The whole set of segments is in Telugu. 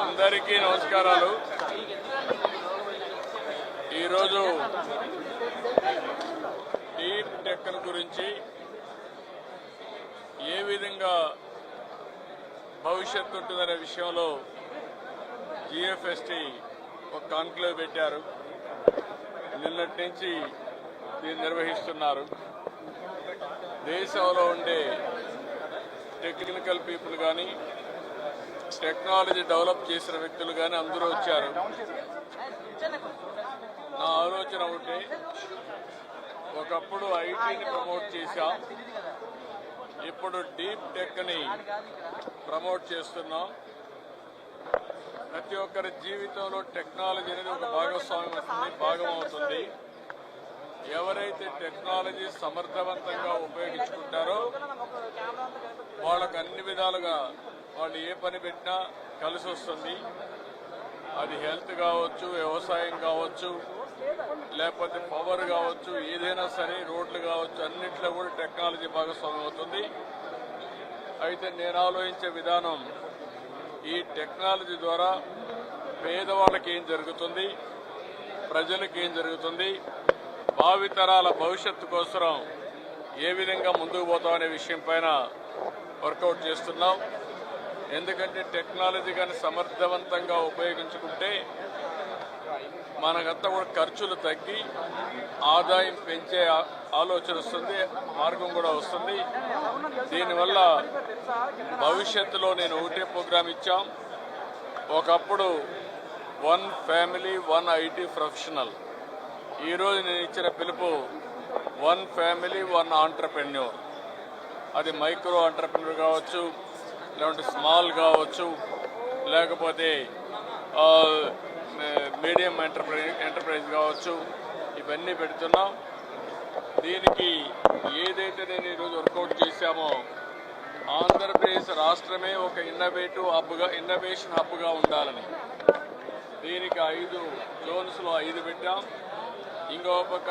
అందరికీ నమస్కారాలు. ఈరోజు డీప్ టెక్కన్ గురించి ఏ విధంగా భవిష్యత్తు ఉంటుందనే విషయంలో జిఎఫ్ఎస్టి ఒక కాన్క్లేవ్ పెట్టారు. నిన్నటి నుంచి దీన్ని నిర్వహిస్తున్నారు. దేశంలో ఉండే టెక్నికల్ పీపుల్ కానీ టెక్నాలజీ డెవలప్ చేసిన వ్యక్తులు కానీ అందరూ వచ్చారు. నా ఆలోచన ఒకటి ఒకప్పుడు ఐటీని ప్రమోట్ చేశాం. ఇప్పుడు డీప్ టెక్ని ప్రమోట్ చేస్తున్నాం. ప్రతి ఒక్కరి జీవితంలో టెక్నాలజీ అనేది ఒక భాగస్వామ్యం అవుతుంది భాగం అవుతుంది. ఎవరైతే టెక్నాలజీ సమర్థవంతంగా ఉపయోగించుకుంటారో వాళ్ళకు అన్ని విధాలుగా వాళ్ళు ఏ పని పెట్టినా కలిసి వస్తుంది. అది హెల్త్ కావచ్చు వ్యవసాయం కావచ్చు లేకపోతే పవర్ కావచ్చు ఏదైనా సరే రోడ్లు కావచ్చు అన్నింటిలో కూడా టెక్నాలజీ భాగస్వామ్యం అవుతుంది. అయితే నేను ఆలోచించే విధానం ఈ టెక్నాలజీ ద్వారా పేదవాళ్ళకి ఏం జరుగుతుంది ప్రజలకు ఏం జరుగుతుంది భావితరాల భవిష్యత్తు కోసం ఏ విధంగా ముందుకు పోతాం అనే విషయం పైన వర్కౌట్ చేస్తున్నాం. ఎందుకంటే టెక్నాలజీ కానీ సమర్థవంతంగా ఉపయోగించుకుంటే మనకంతా కూడా ఖర్చులు తగ్గి ఆదాయం పెంచే ఆలోచన వస్తుంది మార్గం కూడా వస్తుంది. దీనివల్ల భవిష్యత్తులో నేను ఒకటే ప్రోగ్రాం ఇచ్చాం. ఒకప్పుడు one family one IT professional. ఈరోజు నేను ఇచ్చిన పిలుపు వన్ ఫ్యామిలీ వన్ ఆంటర్ప్రెన్యూర్. అది మైక్రో ఆంటర్ప్రెన్యూర్ కావచ్చు లేకుంటే స్మాల్ కావచ్చు లేకపోతే మీడియం ఎంటర్ప్రైజ్ ఎంటర్ప్రైజ్ కావచ్చు ఇవన్నీ పెడుతున్నాం. దీనికి ఏదైతే నేను ఈరోజు వర్కౌట్ చేశామో ఆంధ్రప్రదేశ్ రాష్ట్రమే ఒక ఇన్నోవేటివ్ హబ్గా ఇన్నోవేషన్ హబ్గా ఉండాలని. దీనికి ఐదు జోన్స్లో ఐదు పెట్టాం. ఇంకో పక్క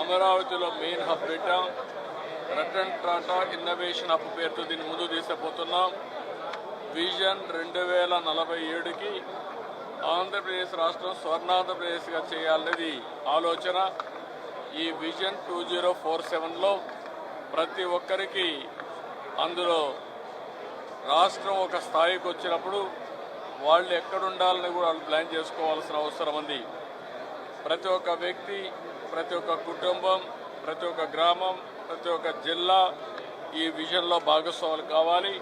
అమరావతిలో మెయిన్ హబ్ పెట్టాం. రతన్ టాటా ఇన్నోవేషన్ అప్పు పేరుతో దీన్ని ముందు తీసుకుపోతున్నాం. విజన్ రెండు వేల నలభై ఏడుకి ఆంధ్రప్రదేశ్ రాష్ట్రం స్వర్ణాంధ్రప్రదేశ్గా చేయాలనేది ఆలోచన. ఈ విజన్ టూ జీరో ఫోర్ సెవెన్లో ప్రతి ఒక్కరికి అందులో రాష్ట్రం ఒక స్థాయికి వచ్చినప్పుడు వాళ్ళు ఎక్కడుండాలని కూడా వాళ్ళు ప్లాన్ చేసుకోవాల్సిన అవసరం ఉంది. ప్రతి ఒక్క వ్యక్తి ప్రతి ఒక్క కుటుంబం ప్రతి ఒక్క గ్రామం ప్రతి ఒక్క జిల్లా ఈ విజన్లో భాగస్వాములు కావాలి.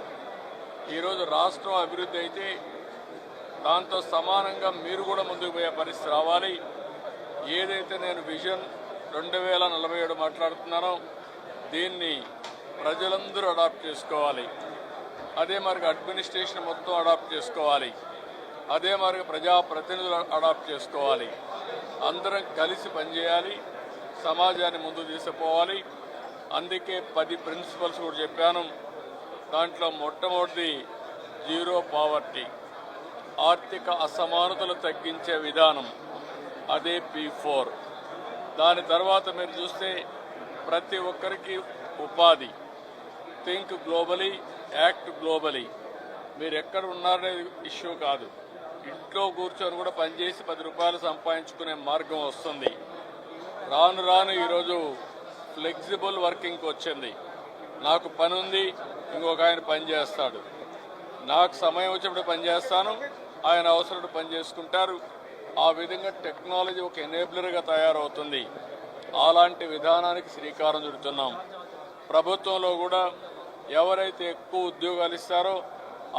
ఈరోజు రాష్ట్రం అభివృద్ధి అయితే దాంతో సమానంగా మీరు కూడా ముందుకు పోయే పరిస్థితి రావాలి. ఏదైతే నేను విజన్ రెండు వేల నలభై ఏడు మాట్లాడుతున్నానో దీన్ని ప్రజలందరూ అడాప్ట్ చేసుకోవాలి. అదే మరి అడ్మినిస్ట్రేషన్ మొత్తం అడాప్ట్ చేసుకోవాలి. అదే మరి ప్రజాప్రతినిధులు అడాప్ట్ చేసుకోవాలి. అందరం కలిసి పనిచేయాలి. సమాజాన్ని ముందు తీసుకుపోవాలి. అందుకే పది ప్రిన్సిపల్స్ కూడా చెప్పాను. దాంట్లో మొట్టమొదటి జీరో పావర్టీ ఆర్థిక అసమానతలు తగ్గించే విధానం అదే పీ ఫోర్. దాని తర్వాత మీరు చూస్తే ప్రతి ఒక్కరికి ఉపాధి థింక్ గ్లోబలీ యాక్ట్ గ్లోబలీ. మీరు ఎక్కడ ఉన్నారనే ఇష్యూ కాదు. ఇంట్లో కూర్చొని కూడా పనిచేసి పది రూపాయలు సంపాదించుకునే మార్గం వస్తుంది. రాను రాను ఈరోజు ఫ్లెక్సిబుల్ వర్కింగ్కి వచ్చింది నాకు పని ఉంది ఇంకొక ఆయన పని చేస్తాడు. నాకు సమయం వచ్చినప్పుడు పని చేస్తాను ఆయన అవసరం పని చేసుకుంటారు. ఆ విధంగా టెక్నాలజీ ఒక ఎనేబులర్గా తయారవుతుంది. అలాంటి విధానానికి శ్రీకారం చుడుతున్నాం. ప్రభుత్వంలో కూడా ఎవరైతే ఎక్కువ ఉద్యోగాలు ఇస్తారో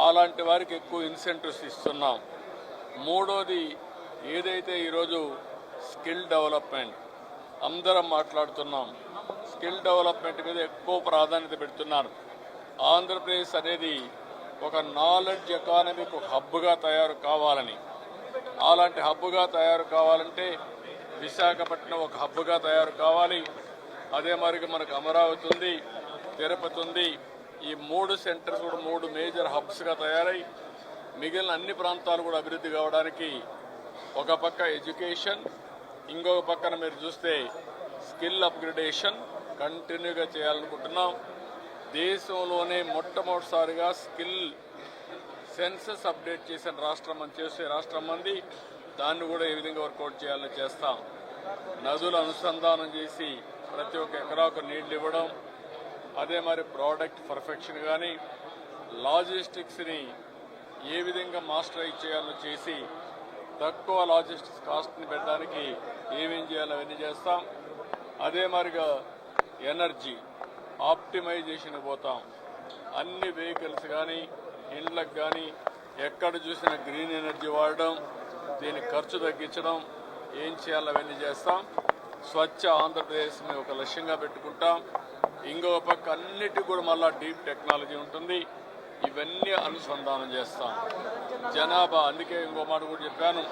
అలాంటి వారికి ఎక్కువ ఇన్సెంటివ్స్ ఇస్తున్నాం. మూడోది ఏదైతే ఈరోజు స్కిల్ డెవలప్మెంట్ అందరం మాట్లాడుతున్నాం. స్కిల్ డెవలప్మెంట్ మీద ఎక్కువ ప్రాధాన్యత పెడుతున్నారు. ఆంధ్రప్రదేశ్ అనేది ఒక నాలెడ్జ్ ఎకానమీకి ఒక హబ్గా తయారు కావాలని. అలాంటి హబ్గా తయారు కావాలంటే విశాఖపట్నం ఒక హబ్గా తయారు కావాలి. అదే మరికి మనకు అమరావతి ఉంది తిరుపతి ఉంది. ఈ మూడు సెంటర్స్ కూడా మూడు మేజర్ హబ్స్గా తయారై మిగిలిన అన్ని ప్రాంతాలు కూడా అభివృద్ధి కావడానికి ఒక పక్క ఎడ్యుకేషన్ ఇంకొక పక్కన మీరు చూస్తే స్కిల్ అప్గ్రేడేషన్ కంటిన్యూగా చేయాలనుకుంటున్నాం. దేశంలోనే మొట్టమొదటిసారిగా స్కిల్ సెన్సస్ అప్డేట్ చేసిన రాష్ట్రం అని చేసే రాష్ట్రం మంది దాన్ని కూడా ఏ విధంగా వర్కౌట్ చేయాలో చేస్తాం. నదులు అనుసంధానం చేసి ప్రతి ఒక్క ఎకరాకు నీళ్ళు ఇవ్వడం అదే మరి ప్రోడక్ట్ పర్ఫెక్షన్ కానీ లాజిస్టిక్స్ని ఏ విధంగా మాస్టరైజ్ చేయాలో చేసి తక్కువ లాజిస్టిక్స్ కాస్ట్ని పెట్టడానికి ఏమేం చేయాలో అవన్నీ చేస్తాం. అదే మరిగా ఎనర్జీ ఆప్టిమైజేషన్ పోతాం. అన్ని వెహికల్స్ కానీ ఇండ్లకు కానీ ఎక్కడ చూసిన గ్రీన్ ఎనర్జీ వాడడం దీని ఖర్చు తగ్గించడం ఏం చేయాలో అవన్నీ చేస్తాం. స్వచ్ఛ ఆంధ్రప్రదేశ్ని ఒక లక్ష్యంగా పెట్టుకుంటాం. ఇంకో పక్క అన్నిటి కూడా మళ్ళా డీప్ టెక్నాలజీ ఉంటుంది. ఇవన్నీ అనుసంధానం చేస్తాం. జనాభా అందుకే ఇంకో మాట కూడా చెప్పాను.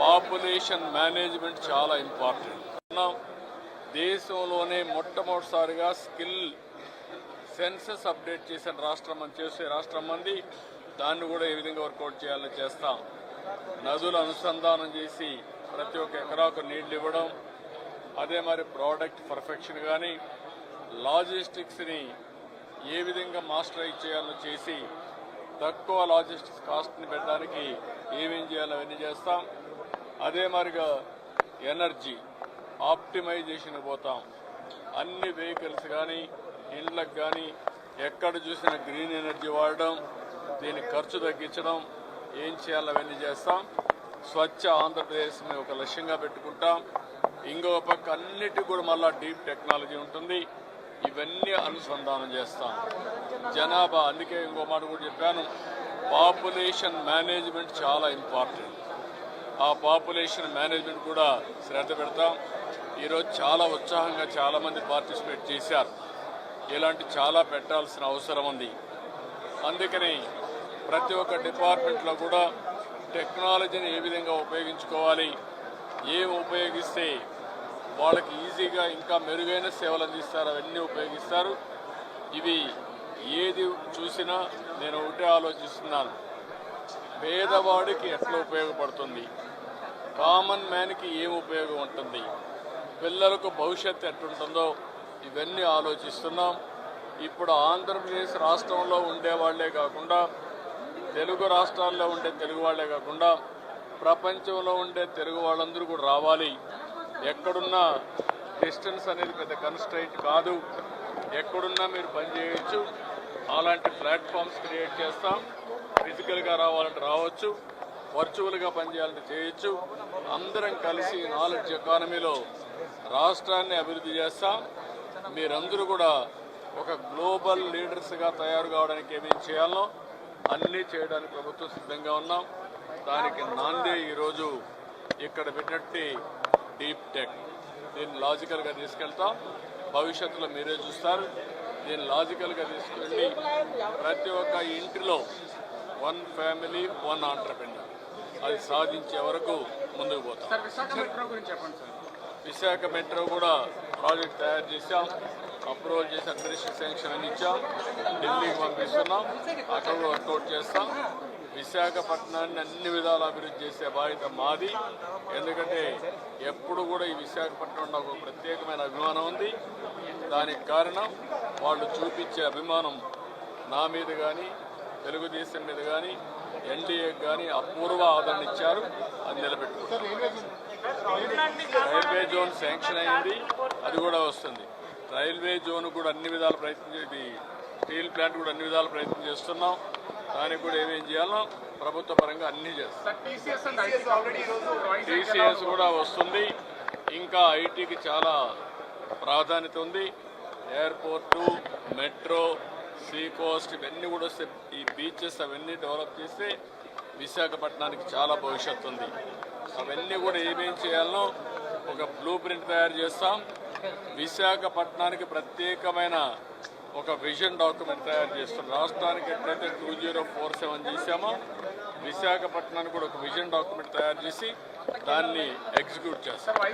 పాపులేషన్ మేనేజ్మెంట్ చాలా ఇంపార్టెంట్. దేశంలోనే మొట్టమొదటిసారిగా స్కిల్ సెన్సస్ అప్డేట్ చేసిన రాష్ట్రం అని చేసే రాష్ట్రం మంది దాన్ని కూడా ఏ విధంగా వర్కౌట్ చేయాలో చేస్తాం. నదులు అనుసంధానం చేసి ప్రతి ఒక్క ఎకరాకు నీళ్ళు ఇవ్వడం. అదే మరి ప్రోడక్ట్ పర్ఫెక్షన్ కానీ లాజిస్టిక్స్ని ఏ విధంగా మాస్టరైజ్ చేయాలో చేసి తక్కువ లాజిస్టిక్స్ కాస్ట్ని పెట్టడానికి ఏమేం చేయాలో అవన్నీ చేస్తాం. అదే మరిగా ఎనర్జీ ఆప్టిమైజేషన్ పోతాం. అన్ని వెహికల్స్ కానీ ఇండ్లకు కానీ ఎక్కడ చూసిన గ్రీన్ ఎనర్జీ వాడడం దీని ఖర్చు తగ్గించడం ఏం చేయాలో అవన్నీ చేస్తాం. స్వచ్ఛ ఆంధ్రప్రదేశ్ని ఒక లక్ష్యంగా పెట్టుకుంటాం. ఇంకో పక్క అన్నిటికీ కూడా మళ్ళా డీప్ టెక్నాలజీ ఉంటుంది. ఇవన్నీ అనుసంధానం చేస్తాం. జనాభా అందుకే ఇంకో మాట కూడా చెప్పాను. పాపులేషన్ మేనేజ్మెంట్ చాలా ఇంపార్టెంట్. ఆ పాపులేషన్ మేనేజ్మెంట్ కూడా శ్రద్ధ పెడతాం. ఈరోజు చాలా ఉత్సాహంగా చాలామంది పార్టిసిపేట్ చేశారు. ఇలాంటి చాలా పెట్టాల్సిన అవసరం ఉంది. అందుకని ప్రతి ఒక్క డిపార్ట్మెంట్లో కూడా టెక్నాలజీని ఏ విధంగా ఉపయోగించుకోవాలి ఏం ఉపయోగిస్తే వాళ్ళకి ఈజీగా ఇంకా మెరుగైన సేవలు అందిస్తారు అవన్నీ ఉపయోగిస్తారు. ఇవి ఏది చూసినా నేను ఒకటే ఆలోచిస్తున్నాను. పేదవాడికి ఎట్లా ఉపయోగపడుతుంది? కామన్ మ్యాన్కి ఏం ఉపయోగం ఉంటుంది? పిల్లలకు భవిష్యత్తు ఎట్టుంటుందో ఇవన్నీ ఆలోచిస్తున్నాం. ఇప్పుడు ఆంధ్రప్రదేశ్ రాష్ట్రంలో ఉండేవాళ్ళే కాకుండా తెలుగు రాష్ట్రాల్లో ఉండే తెలుగు వాళ్ళే కాకుండా ప్రపంచంలో ఉండే తెలుగు వాళ్ళందరూ కూడా రావాలి. ఎక్కడున్నా డిస్టెన్స్ అనేది పెద్ద కన్స్ట్రైట్ కాదు. ఎక్కడున్నా మీరు పనిచేయచ్చు అలాంటి ప్లాట్ఫామ్స్ క్రియేట్ చేస్తాం. ఫిజికల్గా రావాలంటే రావచ్చు. వర్చువల్గా పనిచేయాలంటే చేయొచ్చు. అందరం కలిసి నాలెడ్జ్ ఎకానమీలో రాష్ట్రాన్ని అభివృద్ధి చేస్తాం. మీరందరూ కూడా ఒక గ్లోబల్ లీడర్స్గా తయారు కావడానికి ఏమేమి చేయాలో అన్నీ చేయడానికి ప్రభుత్వం సిద్ధంగా ఉన్నాం. దానికి నాందే ఈరోజు ఇక్కడ పెట్టినట్టు డీప్ టెక్. దీన్ని లాజికల్గా తీసుకెళ్తాం. భవిష్యత్తులో మీరే చూస్తారు. దీన్ని లాజికల్గా తీసుకెళ్ళి ప్రతి ఒక్క ఇంటిలో వన్ ఫ్యామిలీ వన్ ఆంటర్ప్రెన్యూర్. అది సాధించే వరకు ముందుకు పోతాం. విశాఖ మెట్రో కూడా ప్రాజెక్ట్ తయారు చేశాం అప్రూవల్ చేసి అడ్మినిస్ట్రేషన్ శాంక్షన్ అని ఇచ్చాం ఢిల్లీకి పంపిస్తున్నాం అక్కడ కూడా వర్కౌట్ చేస్తాం. విశాఖపట్నాన్ని అన్ని విధాలు అభివృద్ధి చేసే బాధ్యత మాది. ఎందుకంటే ఎప్పుడు కూడా ఈ విశాఖపట్నం నాకు ఒక ప్రత్యేకమైన అభిమానం ఉంది. దానికి కారణం వాళ్ళు చూపించే అభిమానం నా మీద కానీ తెలుగుదేశం మీద కానీ ఎన్డీఏకి కానీ అపూర్వ ఆదరణ ఇచ్చారు. అది నిలబెట్టుకుంటారు రైల్వే జోన్ శాంక్షన్ అయింది. అది కూడా వస్తుంది. రైల్వే జోన్ కూడా అన్ని విధాల ప్రయత్నం ఇది స్టీల్ ప్లాంట్ కూడా అన్ని విధాల ప్రయత్నం చేస్తున్నాం. దానికి కూడా ఏమేం చేయాలో ప్రభుత్వ పరంగా అన్ని చేస్తాం. టీసీఎస్ కూడా వస్తుంది. ఇంకా ఐటీకి చాలా ప్రాధాన్యత ఉంది. ఎయిర్పోర్టు మెట్రో సీ కోస్ట్ ఇవన్నీ కూడా వస్తే ఈ బీచెస్ అవన్నీ డెవలప్ చేస్తే విశాఖపట్నానికి చాలా భవిష్యత్తు ఉంది. అవన్నీ కూడా ఏమేం చేయాలనో ఒక బ్లూ ప్రింట్ తయారు చేస్తాం. విశాఖపట్నానికి ప్రత్యేకమైన ఒక విజన్ డాక్యుమెంట్ తయారు చేస్తాం. రాష్ట్రానికి ఎట్లయితే టూ జీరో ఫోర్ సెవెన్ చేసామో విశాఖపట్నానికి కూడా ఒక విజన్ డాక్యుమెంట్ తయారు చేసి దాన్ని ఎగ్జిక్యూట్ చేస్తాం.